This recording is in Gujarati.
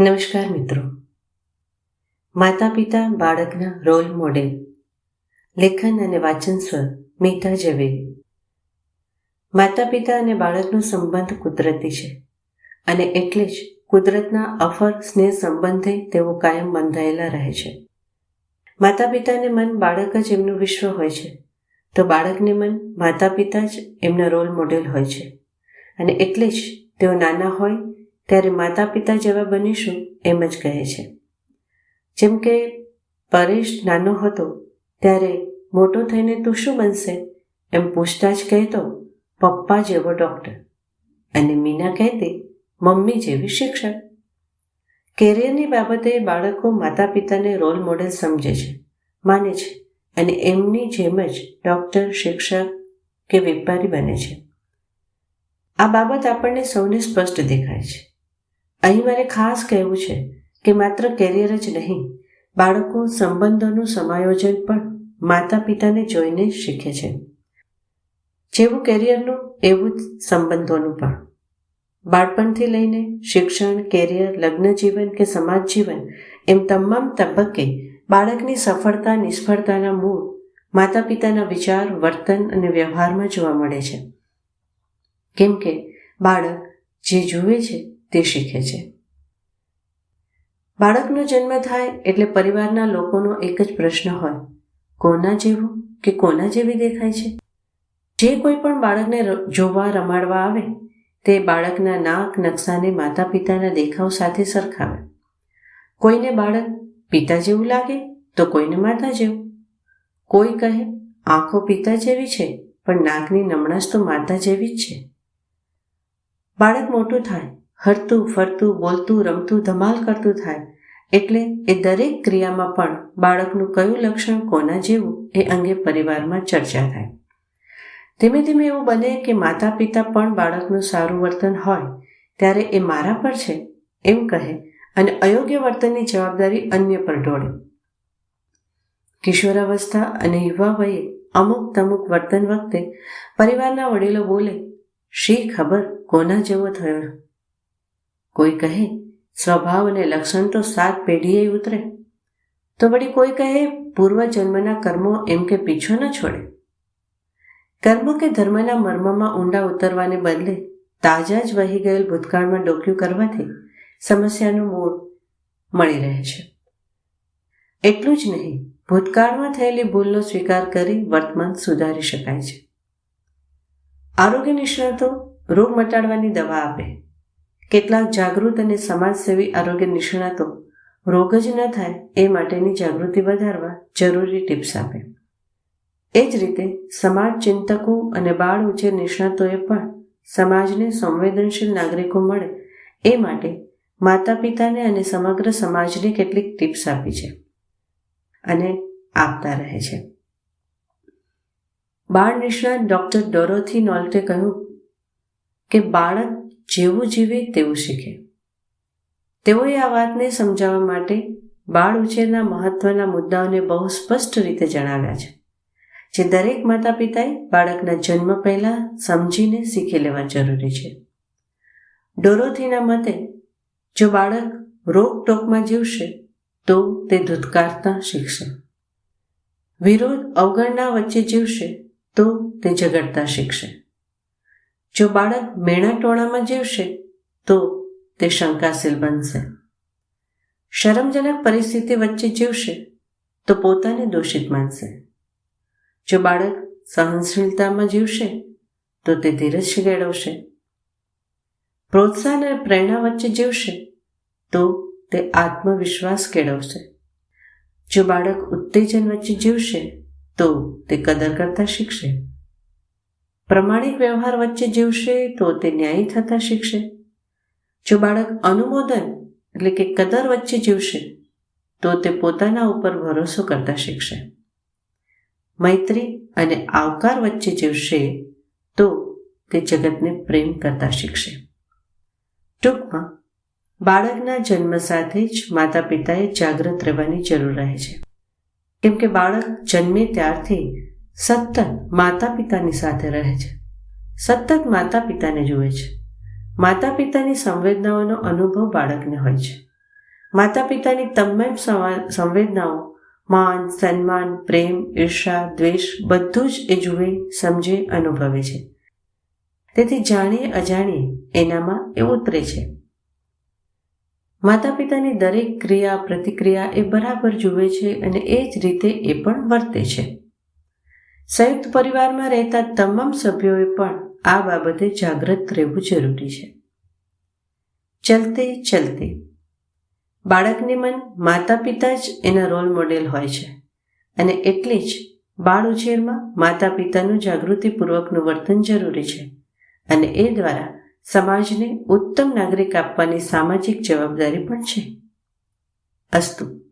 નમસ્કાર મિત્રો. માતા પિતા બાળકના રોલ મોડેલ, લેખન અને વાચન સ્વર, મીઠા જવે માતા પિતા અને બાળકનો સંબંધ કુદરતી છે અને એટલે જ કુદરતના અફર, સ્નેહ સંબંધે તેઓ કાયમ બંધાયેલા રહે છે. માતા પિતાને મન બાળક જ એમનું વિશ્વ હોય છે. તો બાળકને મન માતા પિતા જ એમના રોલ મોડેલ હોય છે. અને એટલે જ તેઓ નાના હોય ત્યારે માતા પિતા જેવા બનીશું એમ જ કહે છે. જેમ કે પરેશ નાનો હતો, ત્યારે મોટો થઈને તું શું બનશે? એમ પૂછતા જ કહેતો, પપ્પા જેવો ડૉક્ટર અને મીના કહેતી, મમ્મી જેવી શિક્ષક. કેરિયરની બાબતે બાળકો માતા પિતાને રોલ મોડેલ સમજે છે, માને છે અને એમની જેમ જ ડૉક્ટર શિક્ષક કે વેપારી બને છે. આ બાબત આપણને સૌને સ્પષ્ટ દેખાય છે. અહીં મારે ખાસ કહેવું છે કે માત્ર કેરિયર જ નહીં, બાળકો સંબંધોનું સમાયોજન પણ માતા પિતાને જોઈને શીખે છે. જેવું કેરિયરનું એવું જ સંબંધોનું પણ. બાળપણથી લઈને શિક્ષણ કેરિયર લગ્ન જીવન કે સમાજ જીવન એમ તમામ તબક્કે બાળકની સફળતા, નિષ્ફળતાના મૂળ માતા પિતાના વિચાર, વર્તન અને વ્યવહારમાં જોવા મળે છે. કેમ કે બાળક જે જુએ છે તે શીખે છે. બાળકનો જન્મ થાય એટલે પરિવારના લોકોનો એક જ પ્રશ્ન હોય, કોના જેવું કે કોના જેવી દેખાય છે? જે કોઈ પણ બાળકને જોવા, રમાડવા આવે, તે બાળકના નાક નકશાને માતા પિતાના દેખાવ સાથે સરખાવે. કોઈને બાળક પિતા જેવું લાગે, તો કોઈને માતા જેવું. કોઈ કહે, આંખો પિતા જેવી છે, પણ નાકની નમણાશ તો માતા જેવી જ છે. બાળક મોટું થાય હરતું, ફરતું, બોલતું, રમતું, ધમાલ કરતું થાય. એટલે એ દરેક ક્રિયામાં પણ બાળકનું કયું લક્ષણ, કોના જેવું, એ અંગે પરિવારમાં ચર્ચા થાય. ધીમે ધીમે એવું બને કે માતા પિતા પણ બાળકનું સારું વર્તન હોય, ત્યારે એ મારા પર છે એમ કહે અને અયોગ્ય વર્તનની જવાબદારી અન્ય પર ઢોળે. કિશોરાવસ્થા અને યુવા વયે અમુક તમુક વર્તન વખતે પરિવારના વડીલો બોલે, શી ખબર કોના જેવો થયો? કોઈ કહે, સ્વભાવ અને લક્ષણ તો સાત પેઢીએ ઉતરે. તો વળી કોઈ કહે, પૂર્વજન્મના કર્મો એમ કે પીછો ન છોડે? કર્મ કે ધર્મના મર્મમાં ઊંડા ઉતરવાને બદલે તાજા જ વહી ગયેલ ભૂતકાળમાં ડોક્યું કરવાથી સમસ્યાનું મૂળ મળી રહે છે. એટલું જ નહીં, ભૂતકાળમાં થયેલી ભૂલનો સ્વીકાર કરી વર્તમાન સુધારી શકાય છે. આરોગ્ય નિષ્ણાતો રોગ મટાડવાની દવા આપે. કેટલાક જાગૃત અને સમાજસેવી આરોગ્ય નિષ્ણાતો રોગ જ ન થાય એ માટેની જાગૃતિ વધારવા જરૂરી ટિપ્સ આપે. એ જ રીતે સમાજ ચિંતકો અને બાળ ઉછેર નિષ્ણાતોએ પણ સમાજને સંવેદનશીલ નાગરિકો મળે એ માટે માતા પિતાને અને સમગ્ર સમાજને કેટલીક ટિપ્સ આપી છે અને આપતા રહે છે. બાળ નિષ્ણાત ડોક્ટર ડોરોથી નોલ્ટે કહ્યું કે બાળક જેવું જીવે તેવું શીખે. તેઓએ આ વાતને સમજાવવા માટે બાળ ઉછેરના મહત્વના મુદ્દાઓને બહુ સ્પષ્ટ રીતે જણાવ્યા છે, જે દરેક માતા પિતાએ બાળકના જન્મ પહેલાં સમજીને શીખી લેવા જરૂરી છે. ડોરોથીના મતે, જો બાળક રોક ટોકમાં જીવશે, તો તે ધૂતકારતા શીખશે. વિરોધ અવગણના વચ્ચે જીવશે, તો તે ઝઘડતા શીખશે. જો બાળક મેણા ટોળામાં જીવશે, તો તે શંકાશીલ બનશે. શરમજનક પરિસ્થિતિ વચ્ચે જીવશે, તો પોતાને દોષિત માનશે. જો બાળક સહનશીલતામાં જીવશે, તો તે ધીરજ કેળવશે. પ્રોત્સાહન અને પ્રેરણા વચ્ચે જીવશે, તો તે આત્મવિશ્વાસ કેળવશે. જો બાળક ઉત્તેજન વચ્ચે જીવશે, તો તે કદર કરતા શીખશે. પ્રમાણિક વ્યવહાર વચ્ચે જીવશે તો તે ન્યાયી થતા શીખશે. જો બાળક અનુમોદન એટલે કે કદર વચ્ચે જીવશે, તો તે પોતાના ઉપર ભરોસો કરતા શીખશે. મૈત્રી અને આવકાર વચ્ચે જીવશે તો તે જગતને પ્રેમ કરતા શીખશે. ટૂંકમાં, બાળકના જન્મ સાથે જ માતા પિતાએ જાગૃત રહેવાની જરૂર રહે છે. કેમ કે બાળક જન્મે ત્યારથી સતત માતા પિતાની સાથે રહે છે. સતત માતા પિતાને જુએ છે. માતા પિતાની સંવેદનાઓનો અનુભવ બાળકને હોય છે. માતા પિતાની તમામ સંવા- સંવેદનાઓ, માન, સન્માન, પ્રેમ, ઈર્ષા, દ્વેષ, બધું જ એ જુએ, સમજે, અનુભવે છે. તેથી જાણીએ, અજાણીએ, એનામાં એ ઉતરે છે. માતા પિતાની દરેક ક્રિયા, પ્રતિક્રિયા એ બરાબર જુએ છે અને એ જ રીતે એ પણ વર્તે છે. સંયુક્ત પરિવારમાં રહેતા તમામ સભ્યોએ પણ આ બાબતે જાગૃત રહેવું જરૂરી છે. ચલતે ચલતે. બાળકને મન માતા પિતા જ એના રોલ મોડેલ હોય છે અને એટલે જ બાળ ઉછેરમાં માતા પિતાનું જાગૃતિપૂર્વકનું વર્તન જરૂરી છે અને એ દ્વારા સમાજને ઉત્તમ નાગરિક આપવાની સામાજિક જવાબદારી પણ છે. અસ્તુ.